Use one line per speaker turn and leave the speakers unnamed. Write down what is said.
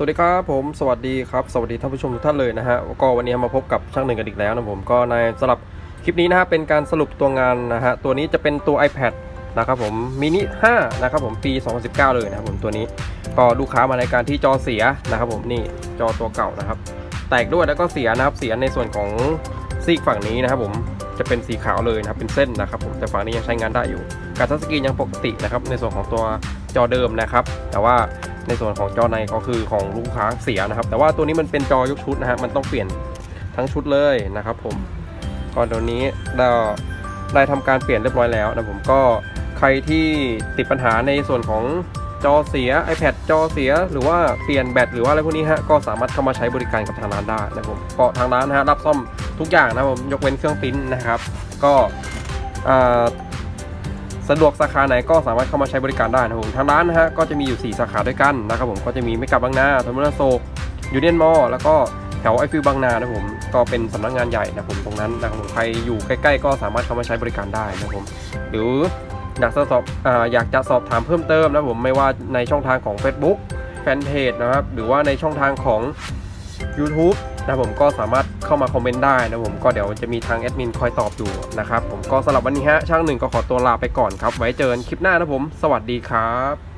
สวัสดีครับผมสวัสดีครับสวัสดีท่านผู้ชมทุกท่านเลยนะฮะก็วันนี้มาพบกับช่างหนึ่งกันอีกแล้วนะผมก็ในสำหรับคลิปนี้นะฮะเป็นการสรุปตัวงานนะฮะตัวนี้จะเป็นตัว iPad นะครับผมมินิ5นะครับผมปี 2019 เลยนะครับผมตัวนี้ก็ลูกค้ามาในการที่จอเสียนะครับผมนี่จอตัวเก่านะครับ แตกด้วยแล้วก็เสียนะครับเสียในส่วนของซีกฝั่งนี้นะครับผมจะเป็นสีขาวเลยนะครับเป็นเส้นนะครับผมแต่ฝั่งนี้ยังใช้งานได้อยู่การทัชสกรีนยังปกตินะครับในส่วนของตัวจอเดิมนะครับ แต่ว่า ในส่วนของจอในก็คือของลูกค้าเสียนะครับ แต่ว่าตัวนี้มันเป็นจอยกชุดนะฮะมันต้องเปลี่ยนทั้งชุดเลยนะครับ ผมก่อนตัวนี้ได้ได้ทำการเปลี่ยนเรียบร้อยแล้วนะผมก็ใครที่ติดปัญหาในส่วนของจอเสีย iPad จอเสีย หรือว่าเปลี่ยนแบตหรือว่าอะไรพวกนี้ฮะก็สามารถเข้ามาใช้บริการกับทางร้านได้นะผมก็ทางร้านนะฮะรับซ่อมทุกอย่างนะผมยกเว้นเครื่องปิ้นนะครับ ก็อ่า สะดวกสาขาไหนก็สามารถเข้ามาใช้บริการได้นะครับผมทางร้านนะฮะก็จะมีอยู่ 4 สาขาด้วยกันนะครับผมก็จะมีไม่กลับบางนาธรรมราโศกยูเนียนมอลแล้วก็แถวไอฟิวบางนานะครับผมก็เป็นสำนักงานใหญ่นะครับผมตรงนั้นนะครับผมใครอยู่ใกล้ ๆ ก็สามารถเข้ามาใช้บริการได้นะครับผมหรืออยากจะสอบออยากจะสอบถามเพิ่มเติมนะครับผมไม่ว่าในช่องทางของ Facebook แฟนเพจนะครับหรือว่าในช่องทางของ YouTube นะผมก็สามารถเข้ามาคอมเมนต์ได้นะผมก็เดี๋ยวจะมีทางแอดมินคอยตอบอยู่นะครับผมก็สำหรับวันนี้ฮะช่างหนึ่งก็ขอตัวลาไปก่อนครับ ไว้เจอกันคลิปหน้านะผม สวัสดีครับ